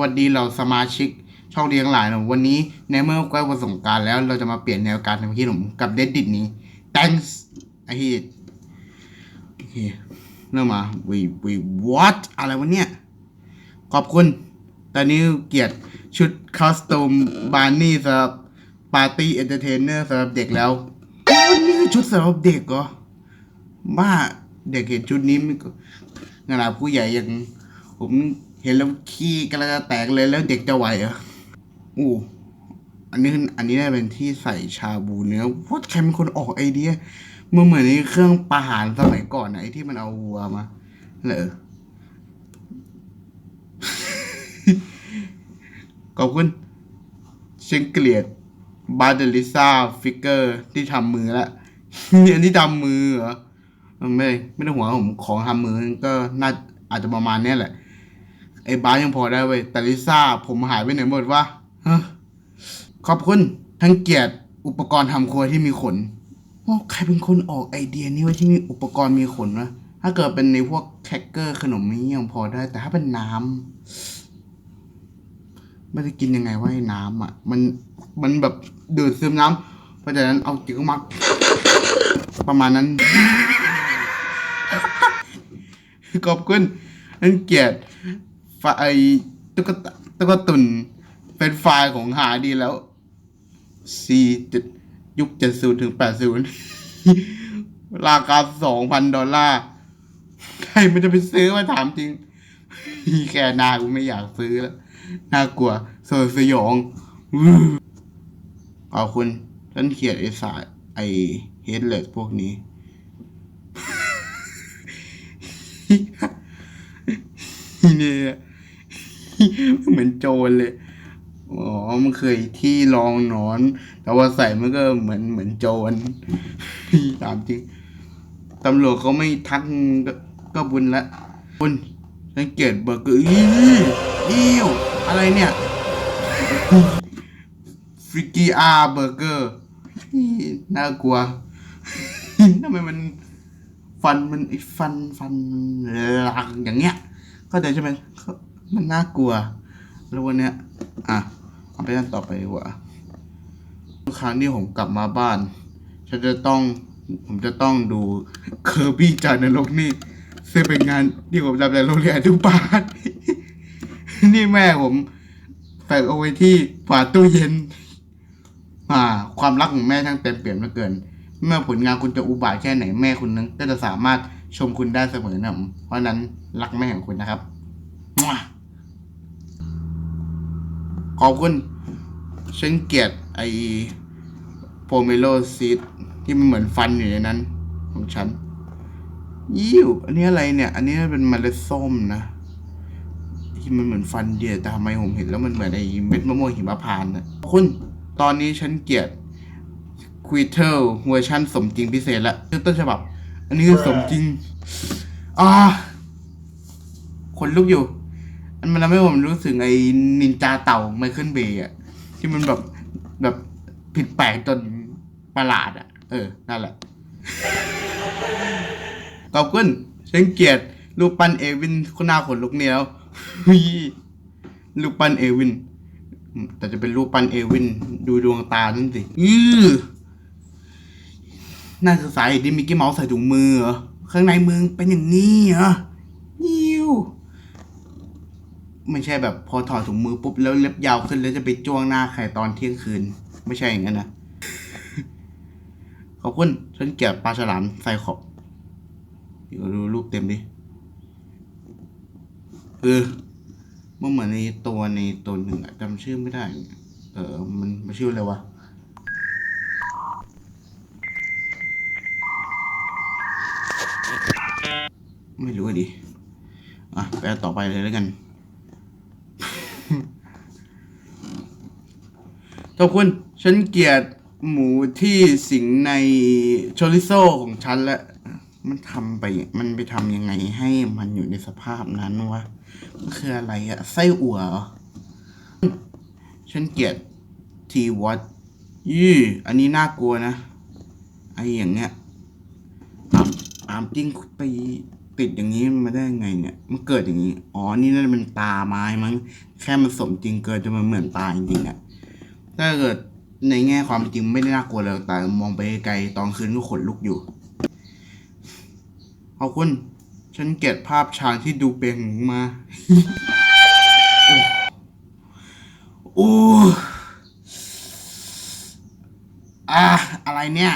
วัสดีเราสมาชิกช่องเรียงหลายนะวันนี้ในเมื่อใกล้วันสงกรารแล้วเราจะมาเปลี่ยนแนวการทำคลิปผมกับเดดดิตนี้ thanks ไอ้ที่เริ่มมาวีวี what อะไรวะเนี่ย ขอบคุณ ตอนนี้เกียรติชุดคอสตูมบาร์นี่สำหรับปาร์ตี้เอนเตอร์เทนเนอร์สำหรับเด็กแล้วนี่คือชุดสำหรับเด็กเหรอบ้าเด็กเห็นชุดนี้มันก็ขนาดผู้ใหญ่ยังผม เห็นแล้วขี้กระจะแตกเลยแล้วเด็กจะไหวเหรออู้อันนี้อันนี้น่าเป็นที่ใส่ชาบูเนื้อว่าใครเป็นคนออกไอเดียมันเหมือนในเครื่องประหารสมัยก่อนนะไอที่มันเอาวัวมาเหรอขอบคุณฉันเกลียดบาเดลิซาฟิกเกอร์ที่ทำมือละอันที่ทำมือเหรอไม่ไม่ต้องห่วงผมของทำมือก็น่าอาจจะประมาณนี้แหละ ไอ้บาสยังพอได้เว้ยแต่ลิซ่าผมหายไปไหนหมดวะขอบคุณทั้งเกียรติอุปกรณ์ทำครัวที่มีขนโอ้ใครเป็นคนออกไอเดียนี้ว่าที่มีอุปกรณ์มีขนวะถ้าเกิดเป็นในพวกแคคเกอร์ขนมนี้ยังพอได้ แต่ถ้าเป็นน้ำไม่ได้กินยังไงว่าไอ้น้ำอะ มันมันแบบดูดซึมน้ำเพราะฉะนั้นเอาจิ๋วมาประมาณนั้นขอบคุณอันเกียรติ ไฟตุ๊กตาตุ๊กตุนเป็นไฟล์ของหาดีแล้วสี่จุดยุคเจ็ดศูนย์ถึงแปดศูนย์ราคาสองพันดอลลาร์ใครมันจะไปซื้อมาถามจริงแค่นากูไม่อยากซื้อแล้วน่ากลัวสยสยองอื้อขอบคุณฉันเขียนไอสายไอเฮดเลสพวกนี้ เนี่ย เหมือนโจรเลย อ๋อ มันเคยที่รองนอน แต่ว่าใส่มันก็เหมือนเหมือนโจรตามจริง ตำรวจเขาไม่ทักก็บุญละบุญสังเกตเบอร์เกอร์อีอิวอะไรเนี่ยฟริกี้อาร์เบอร์เกอร์น่ากลัวทำไมมันฟันมันไอ้ฟันฟันหลักอย่างเงี้ยเข้าใจใช่ไหม มันน่ากลัว แล้ววันเนี้ย อะเอาไปด้านต่อไปดีกว่าทุกครั้งที่ผมกลับมาบ้าน ฉันจะต้อง ผมจะต้องดูเคอร์บี้จานรกนี่ซึ่งเป็นงานที่ผมทำในโรงเรียนอนุบาลนี่แม่ผมแฝงเอาไว้ที่ฝาตู้เย็น อ่า ความรักของแม่ช่างเต็มเปี่ยมเหลือเกิน เมื่อผลงานคุณจะอุบาทแค่ไหนแม่คุณนั้นก็จะสามารถชมคุณได้เสมอนะผมเพราะนั้นรักแม่ของคุณนะครับมั่ว ขอบคุณฉันเกลียดไอโพเมโลซีดที่มันเหมือนฟันอยู่ในนั้น ของฉันยิ้วอันนี้อะไรเนี่ย อันนี้เป็นเมล็ดส้มนะ ที่มันเหมือนฟันเดียแต่ทำไมผมเห็นแล้วมันเหมือนไอเม็ดมะม่วงหิมพานต์นะขอบคุณตอนนี้ฉันเกลียดควีเทลเวอร์ชันสมจริงพิเศษละคือต้นฉบับ อันนี้คือสมจริง อ่าคนลุกอยู่ มันทำให้ผมรู้สึกไอ้นินจาเต่าไมเคิลเบย์อะที่มันแบบแบบผิดแปลกจนประหลาดอะ เออ นั่นแหละขอบคุณฉันเกียดลูกปั้นเอวินคนหน้าขนลุกเนี่ยแล้วลูกปั้นเอวิน แต่จะเป็นรูปปั้นเอวิน ดูดวงตานั่นสิอือนั่นคือสาเหตุที่มิกกี้เมาส์ใส่ถุงมือเหรอข้างในมือเป็นอย่างนี้เหรอยิว ไม่ใช่แบบพอถอดถุงมือปุ๊บแล้วเล็บยาวขึ้นแล้วจะไปจ้วงหน้าใครตอนเที่ยงคืน ไม่ใช่อย่างนั้นนะขอบคุณฉันเกลียดปลาฉลามไซขอบเดี๋ยวดูรูปเต็มดิเออมันเหมือนในตัวในตัวหนึ่งอะจำชื่อไม่ได้ เออมันมันชื่ออะไรวะไม่รู้ดิ อะ ไปต่อไปเลยแล้วกัน ขอบคุณ ฉันเกลียดหมูที่สิงในโชริโซของฉันและมันทำไป มันไปทำยังไงให้มันอยู่ในสภาพนั้นวะ มันคืออะไรอะไส้อั่วฉันเกลียดทีวัดยี่อันนี้น่ากลัวนะ ไออย่างเงี้ยอามอามจิ้งไปติดอย่างนี้มาได้ไงเนี่ย มันเกิดอย่างนี้ อ๋อ นี่น่าจะเป็นตาไม้มั้ง แค่มันสมจริงเกิดจนมันเหมือนตาจริงๆอะ ถ้าเกิดในแง่ความจริงไม่ได้น่ากลัวเลยแต่มองไปไกลตอนคืนก็ขนลุกอยู่ ขอบคุณ ฉันเกลียดภาพช้างที่ดูเป็นมา โอ้อะอะไรเนี่ย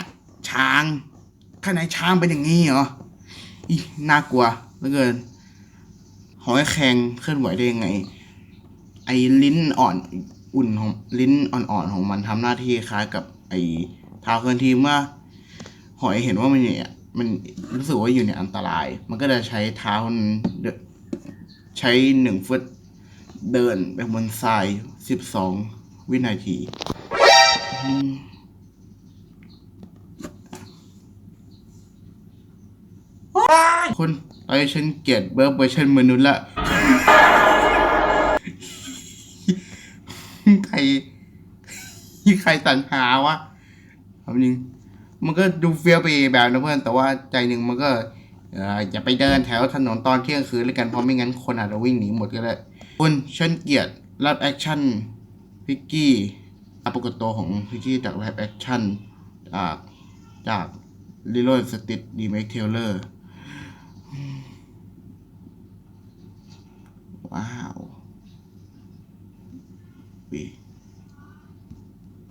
ช้าง ข้างในช้างเป็นอย่างนี้เหรออีน่ากลัวเหลือเกิน หอยแครงเคลื่อนไหวได้ยังไง ไอ้ลิ้นอ่อน อุ่นของลิ้นอ่อนๆของมันทำหน้าที่คล้ายกับไอ้เท้าเคลื่อนที่เมื่อหอยเห็นว่ามันเนี่ยมันรู้สึกว่าอยู่ในอันตราย มันก็จะใช้เท้ามันเดินใช้หนึ่งฟุตเดินไปบนทรายสิบสองวินาทีคนตอนนี้ฉันเกลียดเบิร์เวอร์ชันมนุษย์ละ ใครใครสรรหาวะเอาจริงมันก็ดูเฟี้ยวไปแบบนะเพื่อน แต่ว่าใจหนึ่งมันก็อย่าไปเดินแถวถนนตอนเที่ยงคืนแล้วกันเพราะไม่งั้นคนอาจจะวิ่งหนีหมดก็ได้คุณฉันเกียดรับแอคชั่นพิกกี้อาปกโตของพิกกี้จากรับแอคชั่นจากจากลิโลสติดดีเมคเทเลอร์ว้าววี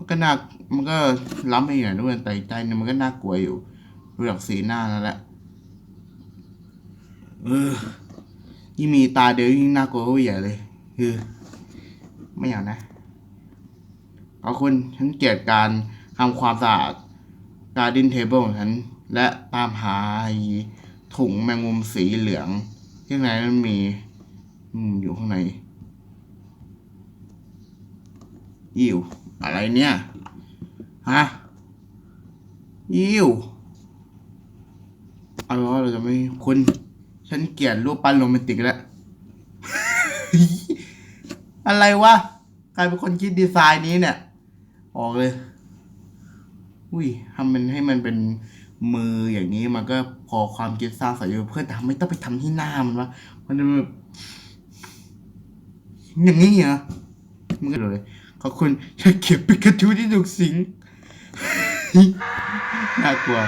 ก็น่ามันก็ล้ำไปอย่างด้วยแต่ใจนึงมันก็น่ากลัวอยู่ดูจากสีหน้าแล้วแหละเออยิ่งมีตาเดียวยิ่งน่ากลัวเข้าใหญ่เลยคือไม่อยากนะขอบคุณฉันเกลียดการทำความสะอาดการดินเทเบิลของฉันและตามหาถุงแมงมุมสีเหลืองที่ข้างในนั้นมีอยู่ข้างในอิว อะไรเนี่ยฮะอิวเอาเป็นว่าเราจะไม่คุณ ฉันเกลียดรูปปั้นโรแมนติกแล้ว อะไรวะใครเป็นคนคิดดีไซน์นี้เนี่ย ออกเลย อุ้ยทำมันให้มันเป็นมืออย่างนี้มันก็พอความคิดสร้างสรรค์อยู่เพื่อนแต่ไม่ต้องไปทำที่หน้ามันวะมันจะแบบอย่างนี้เหรอมันก็เลย ขอบคุณฉันเก็บปิกาจูที่ถูกสิงน่ากลัว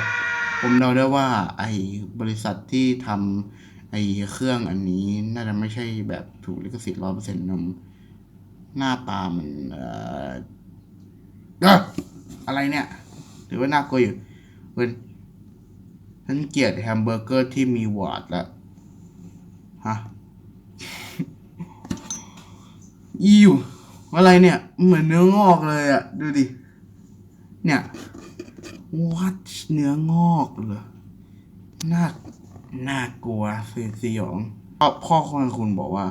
ผมเดาได้ว่า ไอ้บริษัทที่ทำไอ้เครื่องอันนี้ น่าจะไม่ใช่แบบถูกลิขสิทธิ์ร้อยเปอร์เซ็นต์นมหน้าตามันเอ่อเอออะไรเนี่ยถือว่าน่ากลัวอยู่เว้ยฉันเกลียดแฮมเบอร์เกอร์ที่มีวอร์ดละฮะ อิว อะไรเนี่ย เหมือนเนื้องอกเลยอะดูดิ เนี่ย วัดเนื้องอกเหรอน่า น่ากลัวสสยองพ่อพอของคุณบอกว่า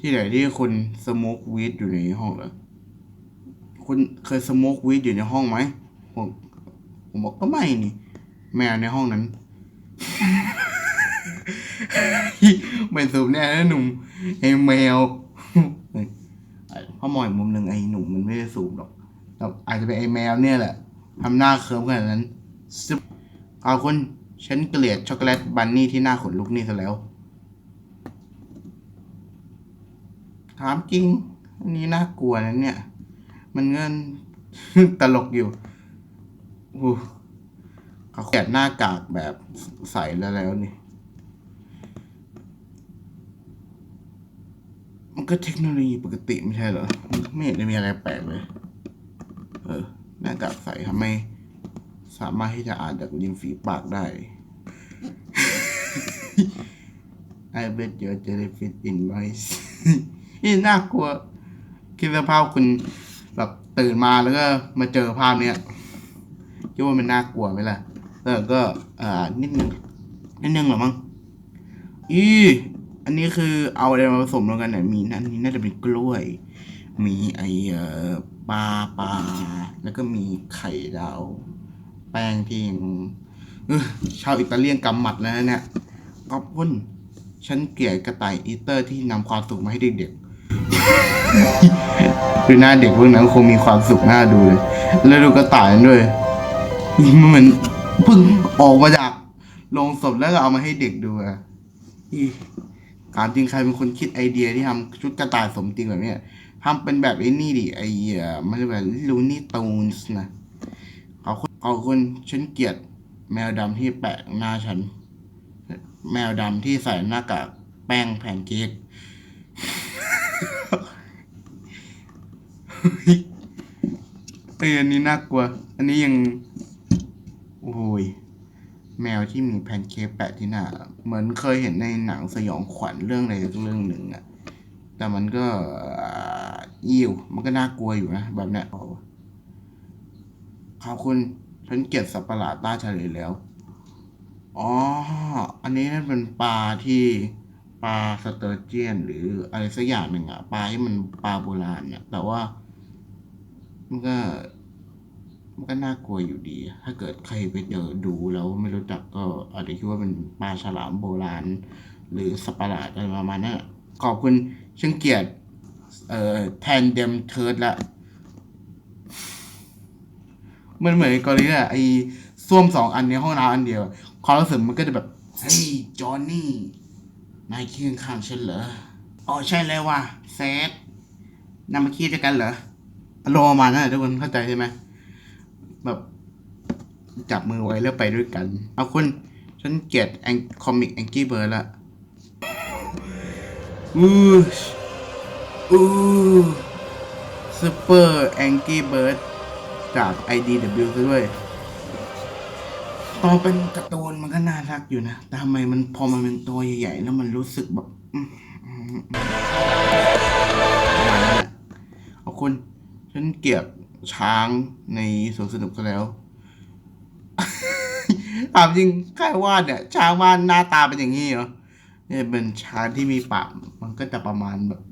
ที่ไหนที่คุณสโมกวีดอยู่ในห้องเหรอ คุณเคยสโมกวีดอยู่ในห้องไหม ผมผมบอกก็ไม่นี่ แมวในห้องนั้นไม่สูบแน่นะหนุ่มไอ้แมว ราะมองอีกมุมหนึ่งไอ้หนุ่มมันไม่ได้สูบหรอกแต่อาจจะเป็นไอ้แมวเนี่ยแหละทำหน้าเคิร์มขนาดนั้นซึบเอาคุณฉันเกลียดช็อกโกแลตบันนี่ที่หน้าขนลุกนี่ซะแล้ว ถามจริง อันนี้น่ากลัวนะเนี่ย มันเงินตลกอยู่อู้เขาแกะหน้ากากแบบใสแล้วแล้วนี่ มันก็เทคโนโลยีปกติไม่ใช่เหรอ ไม่เห็นจะมีอะไรแปลกเลย เออ หน้ากากใสทำให้สามารถที่จะอ่านจากริมฝีปากได้ I bet your jellyfish in rice นี่น่ากลัว คิดสภาพคุณแบบตื่นมาแล้วก็มาเจอภาพเนี้ยคิดว่ามันน่ากลัวไหมล่ะเออก็ อ่า นิดนึง นิดนึงเหรอมั้งอี อันนี้คือเอาอะไรมาผสมรวมกันเนี่ยมีนั่นนี่น่าจะเป็นกล้วย มีไอเอ่อปลาปลาแล้วก็มีไข่ดาว แป้งที่ยังเออชาวอิตาเลียนกำหมัดแล้วนะเนี่ยขอบคุณฉันเกลียดกระต่ายอีเตอร์ที่นำความสุขมาให้เด็กๆดูหน้าเด็กพวกนั้นคงมีความสุขหน่าดูเลย แล้วดูกระต่ายนั้นด้วย มันเหมือนเพิ่งออกมาจากโรงศพแล้วก็เอามาให้เด็กดูอะอี ถามจริงใครเป็นคนคิดไอเดียที่ทำชุดกระต่ายสมจริงแบบเนี้ยทำเป็นแบบไอ้นี่ดิไอเอ่อมันเรียกว่าลูนี่ตูนส์นะขอบคุณขอบคุณฉันเกลียดแมวดำที่แปะหน้าฉัน แมวดำที่ใส่หน้ากากแป้งแผ่นเค้กเอ้ยอันนี้น่ากลัว อันนี้ยัง โอ้ย แมวที่มีแพนเค้กแปะที่หน้า เหมือนเคยเห็นในหนังสยองขวัญเรื่องอะไรสักเรื่องหนึ่งอะแต่มันก็อิ่วมันก็น่ากลัวอยู่นะ แบบเนี้ยขอบคุณฉันเกลียดสัตว์ประหลาดใต้ทะเลแล้ว อ๋อ อันนี้นั่นเป็นปลาที่ปลาสเตอร์เจียน หรืออะไรสักอย่างหนึ่งอะปลาที่มันปลาโบราณเนี่ยแต่ว่า มันก็ มันก็น่ากลัวอยู่ดี ถ้าเกิดใครไปเจอดูแล้วไม่รู้จักก็อาจจะคิดว่าเป็นปลาฉลามโบราณ หรือสัตว์ประหลาดอะไรประมาณนั้นขอบคุณช่างเกียรติเอ่อแทนเดมเทิร์ดละมันเหมือนกรณีอะไอ้ส้วมสองอันในห้องน้ำอันเดียว ความรู้สึกมันก็จะแบบ เฮ้ย จอห์นนี่ นายขี้ข้างฉันเหรอ อ๋อ ใช่แล้วว่ะเซฟนำมาขี้ด้วยกันเหรออารมณ์ประมาณนั้นอะทุกคนเข้าใจใช่ไหม แบบจับมือไว้แล้วไปด้วยกัน เอาคุณฉันเกลียดแองคอมิกแองกี้เบิร์ดละอู้อู้ซูเปอร์แองกี้เบิร์ดจาก IDW ซะด้วยพอเป็นการ์ตูนมันก็น่ารักอยู่นะ แต่ทำไมมันพอมันเป็นตัวใหญ่ๆ แล้วมันรู้สึกแบบอืมอืมอืมประมาณนั้นแหละขอบคุณฉันเกลียด ช้างในสวนสนุกซะแล้วถามจริงใครวาดเนี่ย ช้างวาดหน้าตาเป็นอย่างนี้เหรอเนี่ยเป็นช้างที่มีปากมันก็จะประมาณแบบ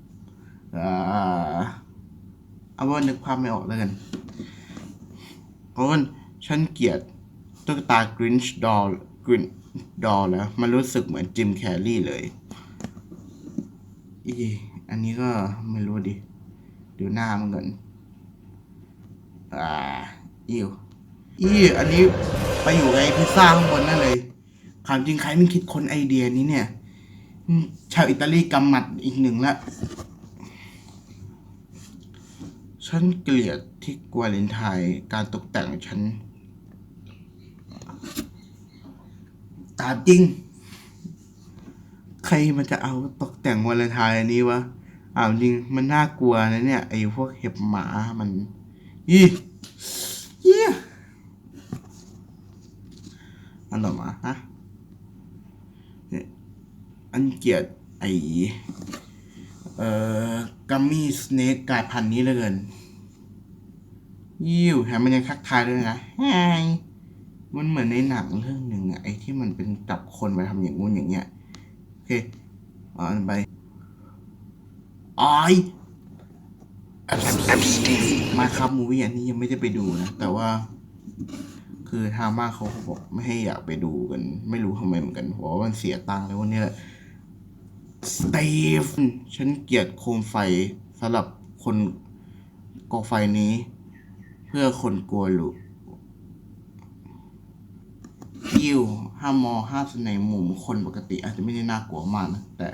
เอ่อเอาว่านึกภาพไม่ออกแล้วกันเพราะว่าฉันเกลียดตุ๊กตากรินช์ดอลกรินดอลแล้ว มันรู้สึกเหมือนจิมแคร์รี่เลยอีอันนี้ก็ไม่รู้ดิ ดูหน้ามันก่อน อ่าอิวอีอันนี้ไปอยู่ไอ้พิซซ่าข้างบนนั่นเลยถามจริงใครมันคิดคนไอเดียนี้เนี่ยชาวอิตาลีกำหมัดอีกหนึ่งละ ฉันเกลียดที่กวาเลนไทน์การตกแต่งฉัน ตามจริง ใครมันจะเอาตกแต่งวาเลนไทน์อันนี้วะอ้าวจริงมันน่ากลัวนะเนี่ยไอ้พวกเห็บหมามัน ยี่เยี่ยอันต่อมาฮะอันเกียดไอเอ่อกัมมี่สเนกกลายพันธุ์นี้เลยเกินยิ่วแถมมันยังทักทายด้วยนะไฮมันเหมือนในหนังเรื่องหนึ่งอะไอที่มันเป็นจับคนไปทำอย่างงู้นอย่างเงี้ย โอเคอ่านไป ออยมาครับมูวี่อันนี้ยังไม่ได้ไปดูนะ แต่ว่า คือทางบ้านเขาบอกไม่ให้อยากไปดูกัน ไม่รู้ทำไมเหมือนกันเพราะว่ามันเสียตังค์แล้ววันนี้แหละสตีฟฉันเกลียดโคมไฟสำหรับคนก่อไฟนี้ เพื่อคนกลัวลุยิวห้ามมองห้ามในมุมคนปกติ อาจจะไม่ได้น่ากลัวมากนะแต่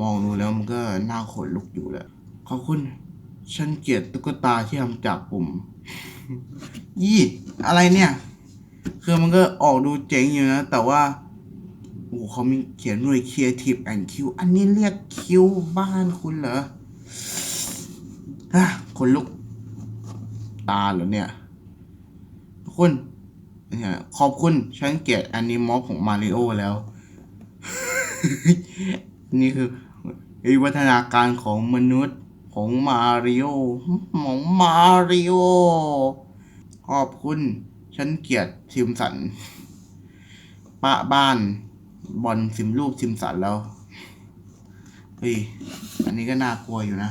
มองดูแล้วมันก็น่าขนลุกอยู่แหละขอบคุณ ฉันเกลียดตุ๊กตาที่ทำจากปุ่มยี่อะไรเนี่ย คือมันก็ออกดูเจ๋งอยู่นะ แต่ว่า โอ้เขามีเขียนด้วย Creative and Q อันนี้เรียกคิวบ้านคุณเหรอฮะคนลุก ตาเหรอเนี่ย ทุกคนเนี่ยขอบคุณ ฉันเกลียดแอนิมอลของมาริโอแล้ว นี่คือวิวัฒนาการของมนุษย์ ของมาริโอของมาริโอขอบคุณฉันเกลียดซิมสัน ปะบ้าน บอลซิมรูปซิมสันแล้ว เฮ้ย อันนี้ก็น่ากลัวอยู่นะ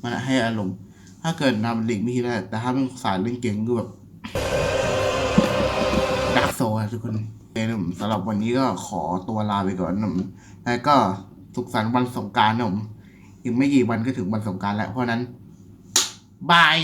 มันให้อารมณ์ ถ้าเกิดนำลิงไม่ได้แต่ถ้าเป็นสายเล่นเกมก็แบบดักโซะทุกคนเอ็มสำหรับวันนี้ก็ขอตัวลาไปก่อนนะผมแล้วก็สุขสันต์วันสงกรารนะผม อีกไม่กี่วันก็ถึงวันสงกรารแล้ว เพราะฉะนั้นบาย